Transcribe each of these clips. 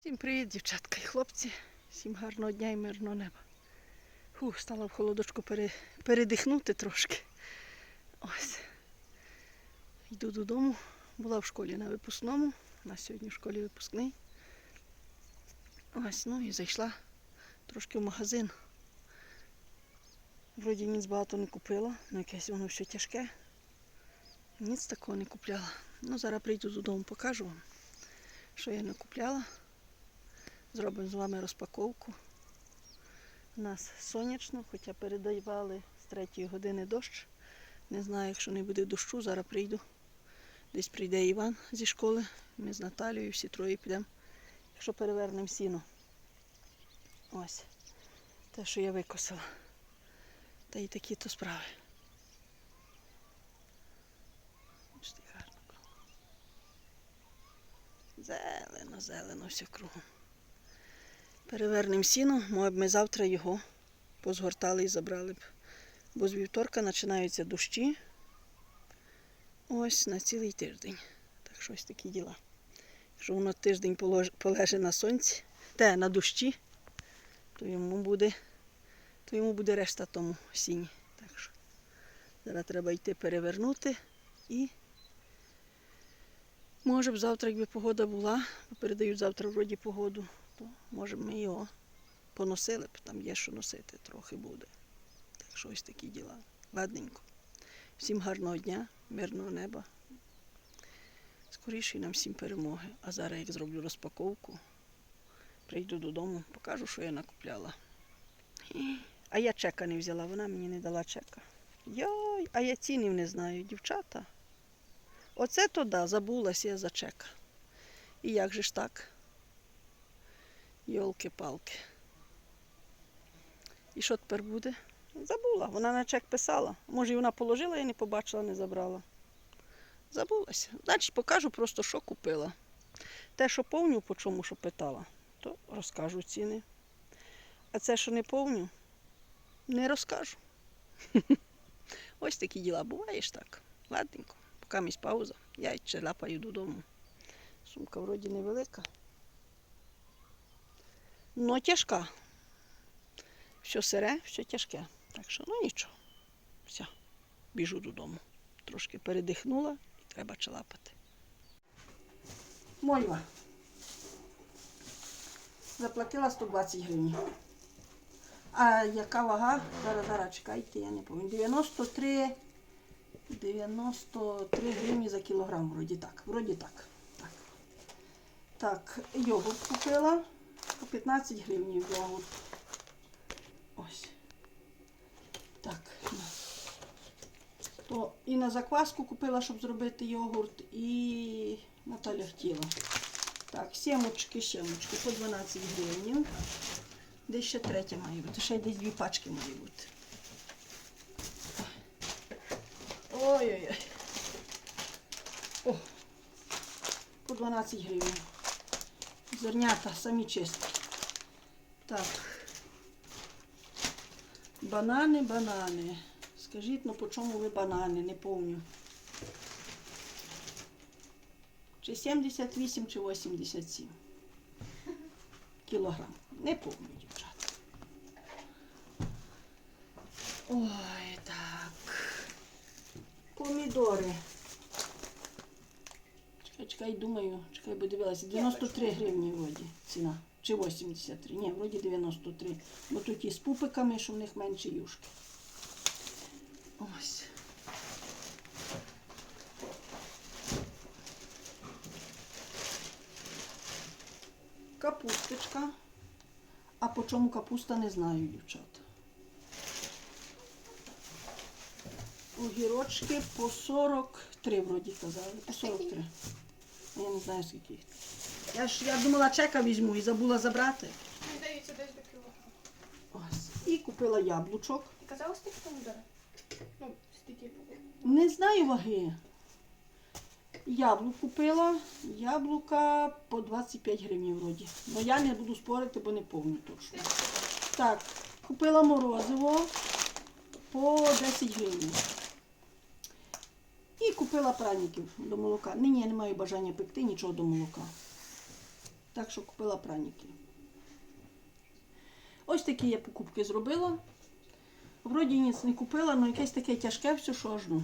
Всім привіт, дівчатка і хлопці. Всім гарного дня і мирного неба. Фу, стала в холодочку пере, передихнути трошки. Ось. Йду додому. Була в школі на випускному. У нас сьогодні в школі випускний. Ось, ну і зайшла трошки в магазин. Вроді ніц багато не купила, ну якесь воно все тяжке. Ніц такого не купляла. Ну, зараз прийду додому, покажу вам, що я не купляла. Зробимо з вами розпаковку. У нас сонячно, хоча передавали з 3 години дощ. Не знаю, якщо не буде дощу, зараз прийду. Десь прийде Іван зі школи. Ми з Наталією всі троє підемо. Якщо перевернемо сіно. Ось. Те, що я викосила. Та й такі то справи. Зелено, зелено все кругом. Перевернемо сіно, може б ми завтра його позгортали і забрали б. Бо з вівторка починаються дощі. Ось на цілий тиждень. Так що ось такі діла. Якщо воно тиждень полеже на сонці, те на дощі, то йому буде, то йому буде решта тому сіні. Так що зараз треба йти перевернути і може б завтра, якби погода була, передають завтра вроді погоду, то може ми його поносили б, там є що носити, трохи буде. Так що ось такі діла. Ладненько. Всім гарного дня, мирного неба. Скоріше нам всім перемоги. А зараз, як зроблю розпаковку, прийду додому, покажу, що я накупляла. А я чека не взяла, вона мені не дала чека. Йой, а я цінів не знаю, дівчата. Оце то да, забулася я за чека. І як же ж так? Йолки-палки. І що тепер буде? Забула. Вона на чек писала. Може, і вона положила, я не побачила, не забрала. Забулася. Значить, покажу просто, що купила. Те, що повню, по чому що питала, то розкажу ціни. А це, що не повню, не розкажу. Ось такі діла. Буває ж так. Ладненько. Поки місь пауза. Я ще лапаю додому. Сумка вроді невелика. Но тяжка. Що сире, що тяжке. Так що, ну нічого. Все, біжу додому. Трошки передихнула і треба чалапати. Мольва. Заплатила 120 гривень. А яка вага? Зараз, зараз, чекайте, я не пам'ятаю. 93, 93 гривні за кілограм, вроді так. Вроді так. Так, так йогурт купила по 15 гривень йогурт. Ось. Так. То і на закваску купила, щоб зробити йогурт, і Наталя хотіла. Так, сімочки, сімочки по 12 гривень. Десь ще третя має бути. Ще десь дві пачки має бути. Ой-ой-ой. О, по 12 гривень. Зернята самі чисті. Так. Банани, банани. Скажіть, ну по чому ви банани? Не помню. Чи 78, чи 87 кілограм. Не помню, дівчата. Ой, так. Помідори. Чекай, чекай, думаю, чекай, бо дивилася. 93 гривні вроді ціна. Чи 83? Ні, вроді 93. Бо тут і з пупиками, що в них менше юшки. Ось. Капусточка. А по чому капуста не знаю, дівчата. Огірочки по 43 вроді казали. По 43. А я не знаю скільки. їх. Я ж я думала чека візьму і забула забрати. Не дається десь до. Ось. І купила яблучок. Ти казала стільки помідори? Ну, стільки. Не знаю ваги. Яблук купила. Яблука по 25 гривень вроді. Ну я не буду спорити, бо не помню точно. Так, купила морозиво по 10 гривень. І купила праників до молока. Нині я не маю бажання пекти нічого до молока. Так що купила праніки. Ось такі я покупки зробила. Вроді ніц не купила, але якесь таке тяжке все, що ну.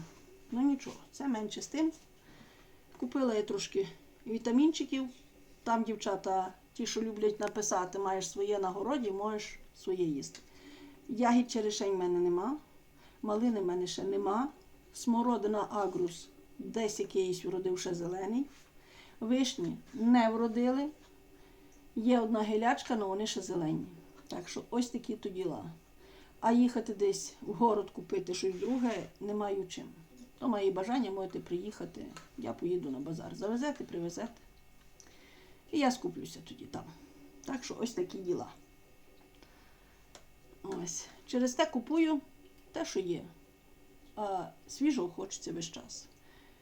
Ну нічого, це менше з тим. Купила я трошки вітамінчиків. Там дівчата, ті, що люблять написати, маєш своє на городі, можеш своє їсти. Ягід черешень в мене нема, малини в мене ще нема. Смородина агрус десь якийсь вродив ще зелений. Вишні не вродили. Є одна гілячка, але вони ще зелені. Так що ось такі то діла. А їхати десь в город купити щось друге не маю чим. То має бажання, можете приїхати. Я поїду на базар. Завезете, привезете. І я скуплюся тоді там. Так що ось такі діла. Ось. Через те купую те, що є. А свіжого хочеться весь час.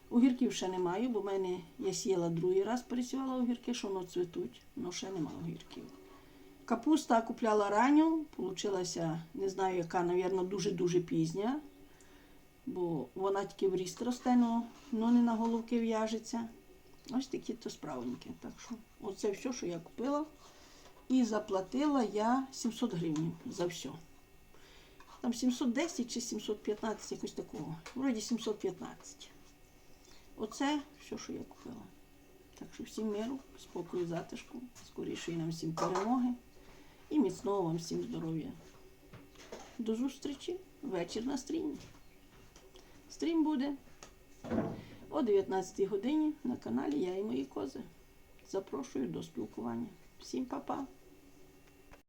Огірків ще не маю, бо в мене я сіяла другий раз, пересівала огірки, що воно цвітуть, але ще нема огірків. Капуста купляла ранню, получилася, не знаю, яка, мабуть, дуже-дуже пізня, бо вона тільки в ріст росте, але не на головки в'яжеться. Ось такі то справенькі. Так що оце все, що я купила. І заплатила я 700 гривень за все. Там 710 чи 715, якось такого. Вроді 715. Оце все, що я купила. Так що всім миру, спокою, затишку, скорішої нам всім перемоги і міцного вам всім здоров'я. До зустрічі вечір на стрімі. Стрім буде о 19 годині на каналі Я і мої кози. Запрошую до спілкування. Всім па-па!